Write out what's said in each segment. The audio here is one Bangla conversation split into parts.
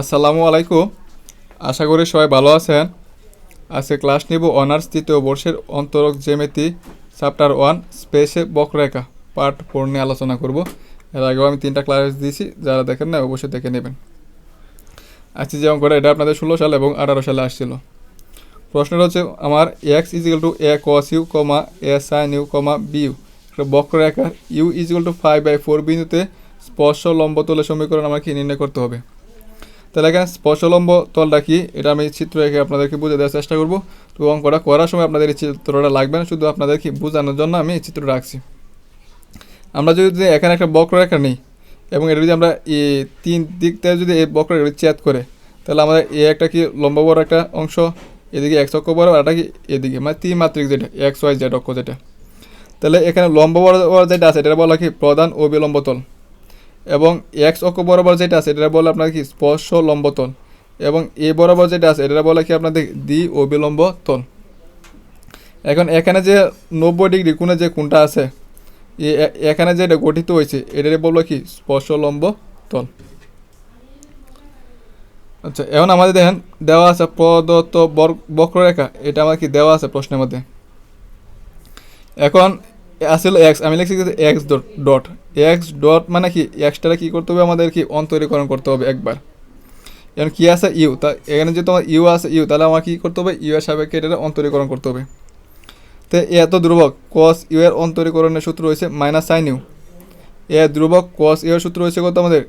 আসসালামু আলাইকুম। আশা করি সবাই ভালো আছেন। আজকে ক্লাস নিব অনার্স তৃতীয় বর্ষের অন্তরক জেমেতি চ্যাপ্টার ওয়ান, স্পেসে বক্ররেখা, পার্ট ফোর নিয়ে আলোচনা করব। এর আগেও আমি তিনটা ক্লাস দিয়েছি, যারা দেখেন না অবশ্যই দেখে নেবেন। আজকে যে অঙ্কটা, এটা আপনাদের ষোলো সাল এবং আঠারো সালে আসছিল। প্রশ্নটা হচ্ছে, আমার x equal to a cos u comma a sine u comma b u বক্ররেখার u equal to five by four বিন্দুতে স্পর্শ লম্ব তলের সমীকরণ আমাকে নির্ণয় করতে হবে? তাহলে এখানে স্পর্শলম্ব তলটা কি? এটা আমি চিত্র এঁকে আপনাদেরকে বুঝে দেওয়ার চেষ্টা করব। তো অঙ্কটা করার সময় আপনাদের এই চিত্রটা লাগবে না, শুধু আপনাদেরকে বোঝানোর জন্য আমি এই চিত্রটা রাখছি আমরা যদি এখানে একটা বক্ররেখা নিই, এবং এটা যদি আমরা এই তিন দিক থেকে যদি এই বক্ররেখা চ্যাদ করে, তাহলে আমাদের এ একটা কি লম্ব বড় একটা অংশ, এদিকে এক অক্ষ বড়, আর একটা কি এদিকে মানে তিন মাত্রিক যেটা এক্স ওয়াই জেড অক্ষ যেটা। তাহলে এখানে লম্ব বড় যেটা আছে এটা বলা কি প্রধান অবিলম্ব তল। এবং এক্স অক্ষ বরাবর যেটা আছে এটা বলে আপনার কি? স্পর্শ লম্বতল এবং এ বরাবর যেটা আছে এটা বলে কি আপনাদের দ্বি অবিলম্ব তল এখন এখানে যে নব্বই ডিগ্রি কোণে যে কোনটা আছে এখানে যেটা গঠিত হয়েছে, এটারে বলল কি? স্পর্শ লম্ব তল আচ্ছা এখন আমাদের দেখেন, দেওয়া আছে প্রদত্ত বক্ররেখা। এটা আমার কি দেওয়া আছে প্রশ্নের মধ্যে? এখন আসলে এক্স আমি লিখছি এক্স ডট এক্স ডট মানে কি এক্সটারে কী করতে হবে? আমাদের কি অন্তরীকরণ করতে হবে একবার। এখন কী আছে? ইউ তা এখানে যে তোমার ইউ আছে ইউ তাহলে আমার কী করতে হবে? ইউ এর সাপেক্ষে এটা অন্তরীকরণ করতে হবে। তো এ এত ধ্রুবক কস ইউ এর অন্তরীকরণের সূত্র রয়েছে মাইনাস সাইন ইউ এ ধ্রুবক কস ইউ এর সূত্র রয়েছে কত আমাদের?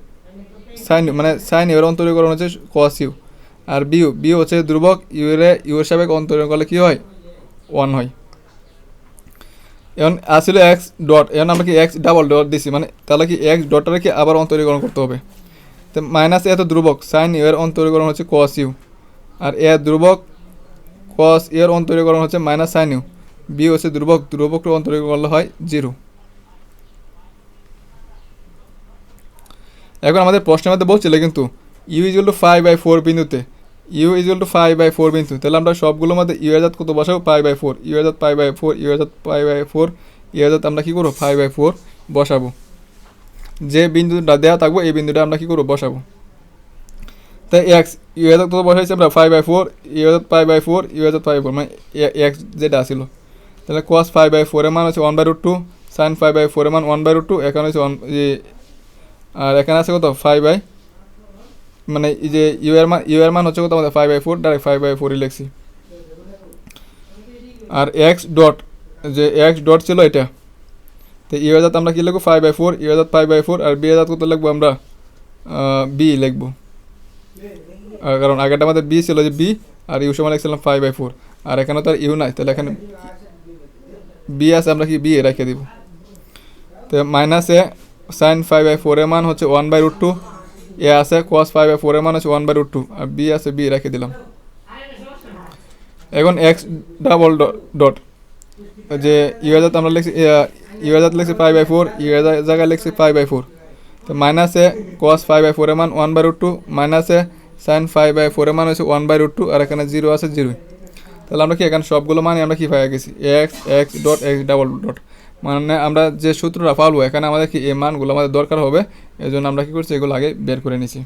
সাইন ইউ মানে সাইন ইউ এর অন্তরীকরণ হচ্ছে কস ইউ আর বিউ বিউ হচ্ছে ধ্রুবক ইউ এর ইউ এর সাপেক্ষে অন্তরীকরণ করলে কী হয়? ওয়ান হয়। এখন আসলে এক্স ডট এখন আমরা কি এক্স ডাবল ডট দিছি মানে তাহলে কি এক্স ডটটাকে কি আবার অন্তরীকরণ করতে হবে? তো মাইনাস এত ধ্রুবক সাইন ইউ এর অন্তরীকরণ হচ্ছে কস ইউ আর এ ধ্রুবক কস এর অন্তরীকরণ হচ্ছে মাইনাস সাইন ইউ বি হচ্ছে ধ্রুবক ধ্রুবকটা অন্তরীকরণ করলে হয় জিরো এখন আমাদের প্রশ্নের মধ্যে বলছিল কিন্তু u is to five by four বিন্দুতে u is to five by four বিন্দু তাহলে আমরা সবগুলোর মধ্যে ইউ এজাত কত বসাবো ফাইভ বাই ফোর ইউ এজাত ফাইভ বাই ফোর ইউ এজাত ফাইভ বাই ফোর ইউ এজাত আমরা কী করব ফাইভ বাই ফোর বসাবো যে বিন্দুটা দেওয়া থাকব এই বিন্দুটা আমরা কী করব বসাবো তাই এক্স ইউ এজাত কত বসাইছি আমরা ফাইভ বাই ফোর ইউ এজাত ফাইভ বাই ফোর ইউ এজাত ফাইভ ফোর মানে এক্স যেটা আসিল তাহলে কস ফাইভ বাই ফোরের মান হচ্ছে one by root two sine five by ফোরের মান ওয়ান বাই রুট টু এখানে হচ্ছে ওয়ান আর এখানে আছে কত ফাইভ বাই মানে এই যে ইউ এর মান ইউ এর মান হচ্ছে কত আমাদের? Five by four direct five by ফোরই লিখছি আর এক্স ডট যে এক্স ডট ছিল এটা। তো ইউ হাজার আমরা কী লিখব? ফাইভ বাই ফোর ইউ হাজার ফাইভ বাই ফোর আর বি হাজার কত লিখব আমরা? বি লিখব। কারণ আগেরটা আমাদের বি ছিল যে বি আর ইউ সময় লিখছিলাম ফাইভ বাই ফোর আর এখানে তো আর ইউ নাই, তাহলে এখানে বি আছে, আমরা কি বি রেখে দিব। তো মাইনাসে সাইন ফাইভ বাই ফোরের মান হচ্ছে one by root two a আছে কস ফাইভ বাই ফোরের মান হচ্ছে ওয়ান বাই রুট টু আর বি আছে বি রেখে দিলাম। এখন এক্স ডাবল ডট যে ইউ আমরা লিখছি ইউ হাজার লিখছি ফাইভ বাই ফোর ইউ হাজার জায়গায় লিখছি ফাইভ বাই ফোর তো মাইনাসে কস ফাইভ বাই ফোরের মান ওয়ান বাই রুট টু মাইনাসে সাইন ফাইভ বাই ফোরের মান হচ্ছে ওয়ান বাই রুট টু আর এখানে জিরো আছে জিরোই তাহলে আমরা কি এখানে সবগুলো মানে আমরা কি পাই গেছি x x dot x double dot মানে আমরা যে সূত্রটা পাবো, এখানে আমাদের কি এই মানগুলো আমাদের দরকার হবে এই জন্য আমরা কি করছি, এগুলো আগে বের করে নিছি।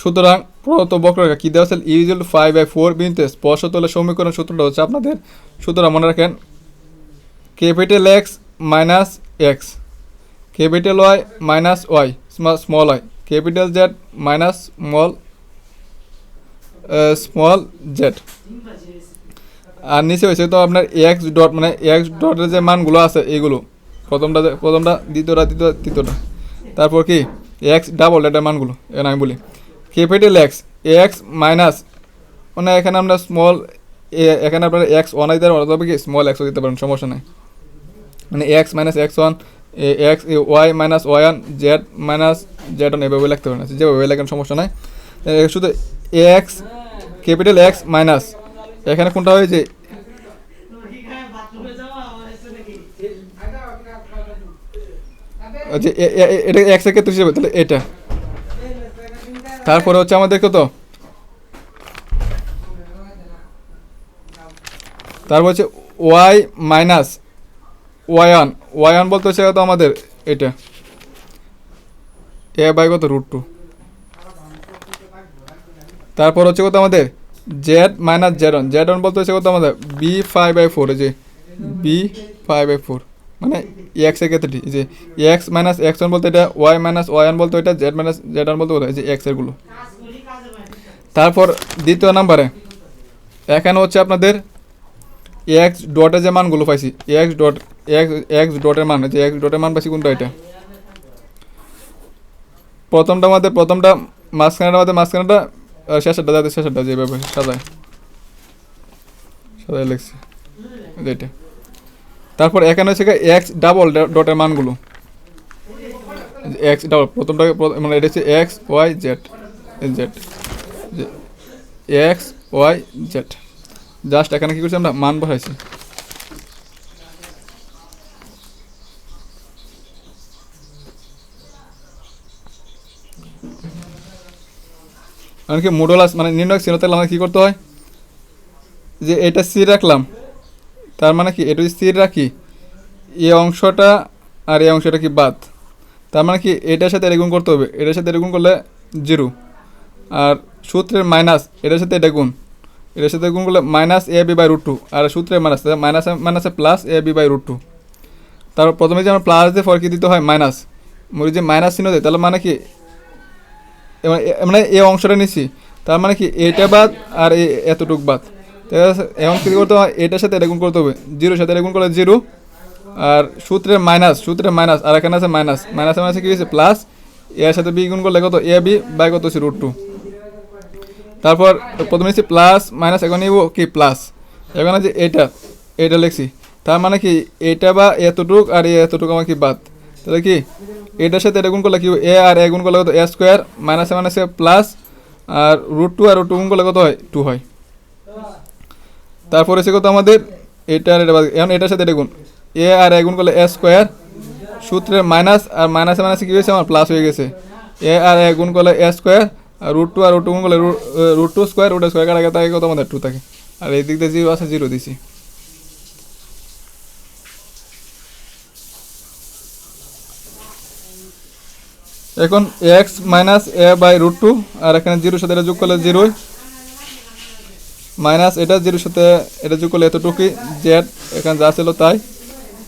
সুতরাং প্রদত্ত বক্ররেখা কী দেওয়া আছে? ইউজুয়াল ফাইভ বাই ফোর বিন্দুতে স্পর্শতলের সমীকরণ সূত্রটা হচ্ছে আপনাদের। সুতরাং মনে রাখেন capital x minus x capital y minus y small y capital z minus small small z আর নিচে হয়েছে তো আপনার এক্স ডট মানে এক্স ডটের যে মানগুলো আছে এইগুলো প্রথমটা প্রথমটা, দ্বিতীয়টা তৃতীয় তৃতীয়টা। তারপর কি? এক্স ডাবল এটার মানগুলো, এখানে আমি বলি। ক্যাপিটাল এক্স এক্স মাইনাস মানে এখানে আমরা স্মল এখানে আপনার এক্স ওয়ান দিতে পারেন অথবা কি স্মল এক্সও দিতে পারেন, সমস্যা নেই। মানে x minus x one x y minus y one, z minus z one, এভাবে লিখতে পারেন যেভাবে লেখেন সমস্যা নাই। শুধু এক্স, ক্যাপিটাল এক্স মাইনাস। এখানে কোনটা হয়েছে? যে এ- এ- এটা এক্সের ক্ষেত্রে হিসেবে, তাহলে এটা। তারপরে হচ্ছে আমাদের কত? তারপর হচ্ছে ওয়াই মাইনাস ওয়ান ওয়ান বলতে হচ্ছে কত আমাদের এটা। এ বাই কত? রুট টু তারপর হচ্ছে কত আমাদের? Z minus z one z one বলতে হচ্ছে কত আমাদের? বি ফাইভ বাই ফোর যে বি ফাইভ বাই ফোর মানে এক্সের ক্ষেত্রে যে এক্স মাইনাস এক্স ওয়ান বলতে এটা ওয়াই মাইনাস ওয়াই ওয়ান বলতে এটা জেড মাইনাস জেড ওয়ান বলতে এই যে এক্স এরগুলো তারপর দ্বিতীয় নাম্বারে, এখানে হচ্ছে আপনাদের এক্স ডটের যে মানগুলো পাইছি এক্স ডট এক্স এক্স ডটের মান যে এক্স ডটের মান পাইছি কোনটা এটা? প্রথমটা আমাদের, প্রথমটা মাঝখানেটা আমাদের মাঝখানেটা শেষেরটা, যাতে শেষেরটা যেভাবে সাজায়। সাজায় লিখছি। যেটা তারপর এখানে হচ্ছে এক্স ডাবল ডটের মানগুলো। এক্স ডাবল প্রথমটা মানে এটা হচ্ছে x y z z x y z just এখানে কি করছি আমরা? মান বসাইছি। এমনকি মোডোলাস মানে নির্ণয় চিহ্ন থাকলে আমাদের কী করতে হয়? যে এটা স্থির রাখলাম। তার মানে কি, এটা স্থির রাখি। এ অংশটা আর এই অংশটা কি বাদ। তার মানে কি, এটার সাথে এটা করতে হবে। এটার সাথে এটা করলে জিরো। আর সূত্রের মাইনাস এটার সাথে এটা গুণ। এটার সাথে গুণ করলে minus a b by root two আর সূত্রের মাইনাস মাইনাস মাইনাসে plus a b by root two তারপর প্রথমে যে আমরা প্লাস দিয়ে ফরকি দিতে হয়? মাইনাস মনে যে মাইনাস চিহ্ন দেয়, তাহলে মানে কি এ মানে এই অংশটা নিচ্ছি তার মানে কি এটা বাদ আর এতটুক বাদ। এখন কী করতে হবে? এটার সাথে এটা করতে হবে। জিরোর সাথে এটা করলে জিরো। আর সূত্রের মাইনাস সূত্রের মাইনাস, আর এখানে আছে মাইনাস। মাইনাসে মাইনাসে কি হয়েছে? প্লাস এর সাথে বি গুণ করলে কত? এ, বি বাই কত হচ্ছে? Root two. তারপর প্রথমে হচ্ছে প্লাস, মাইনাস, এখন নিব কি? প্লাস। এখন যে এটা। এটা লিখছি। তার মানে কি এটা বা এতটুক আর এতটুক আমার কি বাদ? তাহলে কি? এটার সাথে এটা গুণ করলে কি এ আর এ গুণ করলে কত? এ স্কোয়ার, মাইনাসে মাইনাসে প্লাস আর রুট টু আর রুট টু গুণ করলে কত হয়? টু হয়। তারপর এসে কত আমাদের? এটা আর এটা এখন এটার সাথে এটা গুণ। এ আর এ গুণ করলে এ স্কোয়ার সূত্রের মাইনাস আর মাইনাসে মাইনাসে কী হয়েছে? আমার প্লাস হয়ে গেছে। এ আর এ গুণ করলে এ স্কোয়ার, আর রুট টু আর রুট টু গুণ করলে root two square, root square কাটা থাকে কত আমাদের টু থাকে। আর এই দিক দিয়ে জিরো আছে, জিরো দিছি। এখন x minus a by root two আর এখানে জিরোর সাথে এটা যোগ করলে জিরোই মাইনাস এটা জিরোর সাথে এটা যোগ করলে এতটুকুই জেড এখানে যা ছিল তাই।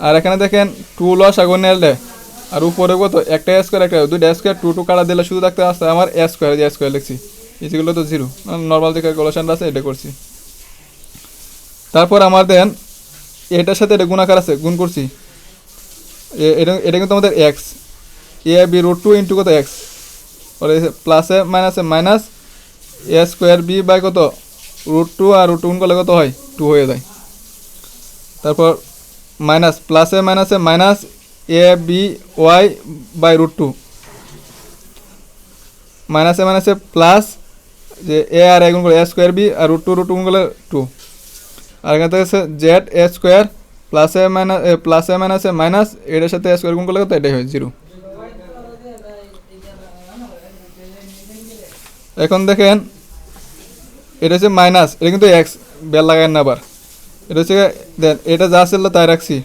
আর এখানে দেখেন টু লস আগুন নেলে আর উপরে কত? একটা স্কোয়ার একটা দুইটা স্কোয়ার টু টু কাটা দিলে শুধু থাকতে আসতে আমার এ স্কোয়ার যে স্কোয়ার লিখছি। এগুলো তো জিরো নর্মাল যে ক্যালকুলেশনটা আছে, এটা করছি। তারপর আমার দেন, এটার সাথে এটা গুণাকার আছে, গুণ করছি। এটা এটা কিন্তু আমাদের x a b root two into কত এক্স প্লাসে মাইনাসে minus a square b by কত? রুট টু আর রুট টু করলে কত হয়? টু হয়ে যায়। তারপর মাইনাস প্লাসে মাইনাসে minus a b y by root two মাইনাসে মাইনাসে প্লাস যে এ আর এ করলে এ স্কোয়ার বি আর রুট টু রুট টু করলে টু আর এখান থেকে জেড এ স্কোয়ার প্লাসে মাইনাস প্লাসে মাইনাসে মাইনাস এটার সাথে এ স্কোয়ার গুণ করলে কত? এটাই হয় জিরো এখন দেখেন, এটা হচ্ছে মাইনাস এটা কিন্তু এক্স বেল লাগায় না আবার। এটা হচ্ছে দেন, এটা যা ছিল তাই রাখছি।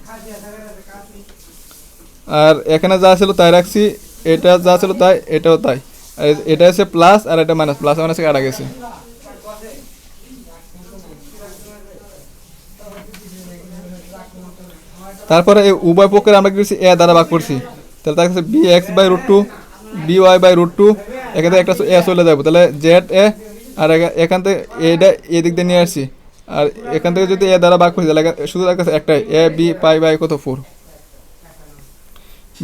আর এখানে যা ছিল তাই রাখছি, এটা যা ছিল তাই, এটাও তাই। এটা হচ্ছে প্লাস আর এটা মাইনাস প্লাস মাইনাসে কাটা গেছে। তারপরে এই উভয় পক্ষের আমরা কি করছি? এ দ্বারা ভাগ করছি। তাহলে তার কাছে b x by root two b y by root two এখান থেকে একটা এ চলে যাব। তাহলে জেড এ আর এখান থেকে এটা এদিক দিয়ে নিয়ে আসছি আর এখান থেকে যদি এ দ্বারা ভাগ করি তাহলে শুধু তার কাছে একটাই এ বি পাই বাই কত? ফোর।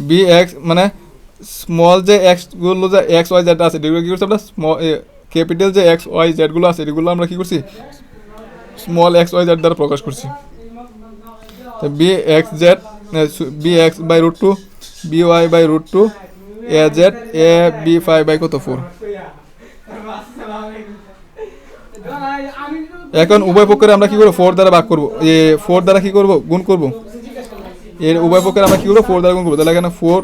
বি এক্স মানে স্মল যে এক্সগুলো যে এক্স ওয়াই জেড আছে এগুলো কী করছি আমরা? স্মল ক্যাপিটাল যে এক্স ওয়াই জেডগুলো আছে এগুলো আমরা কী করছি? স্মল এক্স ওয়াই জেড দ্বারা প্রকাশ করছি। তো b x z b x by root two b y by root two a z a b five by কত ফোর এখন উভয় পক্ষের আমরা কি করব? ফোর দ্বারা ভাগ করব। এ ফোর দ্বারা কি করব? গুণ করব? এর উভয় পক্ষের আমরা কি করব? ফোর দ্বারা গুণ করব। তাহলে এখানে ফোর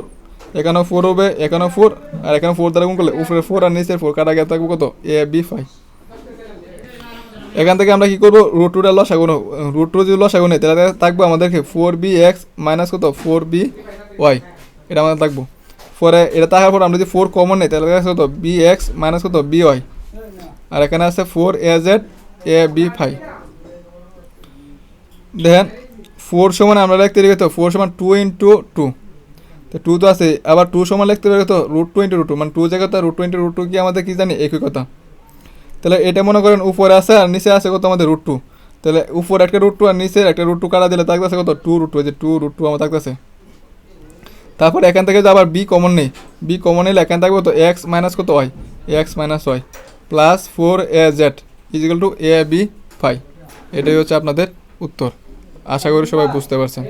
এখানেও ফোর হবে এখানেও ফোর আর এখানে ফোর দ্বারা গুণ করলে উপরে ফোর আর নিচের ফোর কাটা গিয়ে থাকব কত? এ বি ফাইভ এখান থেকে আমরা কি করব? রুট টুটা লসাগু রুট টু যদি লসাগু নেই, তাহলে থাকব আমাদেরকে ফোর বি এক্স মাইনাস কত? ফোর বি ওয়াই এটা আমাদের থাকব। ফোরে এটা থাকার পর আমরা যদি ফোর কমন নেই, তাহলে আছে কত? বি এক্স মাইনাস কত? বি ওয়াই আর এখানে আছে four a z a b pi দেখেন ফোর সমান আমরা লিখতে পারি কত? ফোর সমান টু ইন্টু টু তো টু তো আছে, আবার টু সমান লিখতে পারি কত? Root two into root two মানে টু জায়গাতে root two into root two কি আমাদের কী জানি? একই কথা। তাহলে এটা মনে করেন উপরে আছে আর নিচে আছে কত আমাদের রুট টু তাহলে উপরে একটা রুট টু আর নিচে একটা রুট টু কাটা দিলে থাকতেছে কত? টু রুট টু যে টু রুট টু আমার থাকতেছে। তারপর এখান থেকে আবার বি কমন নেই বি কমন নিলে এখান থাকবে তো এক্স মাইনাস কত? Y x minus y plus four a z equal to a b pi এটাই হচ্ছে আপনাদের উত্তর। আশা করি সবাই বুঝতে পারছেন।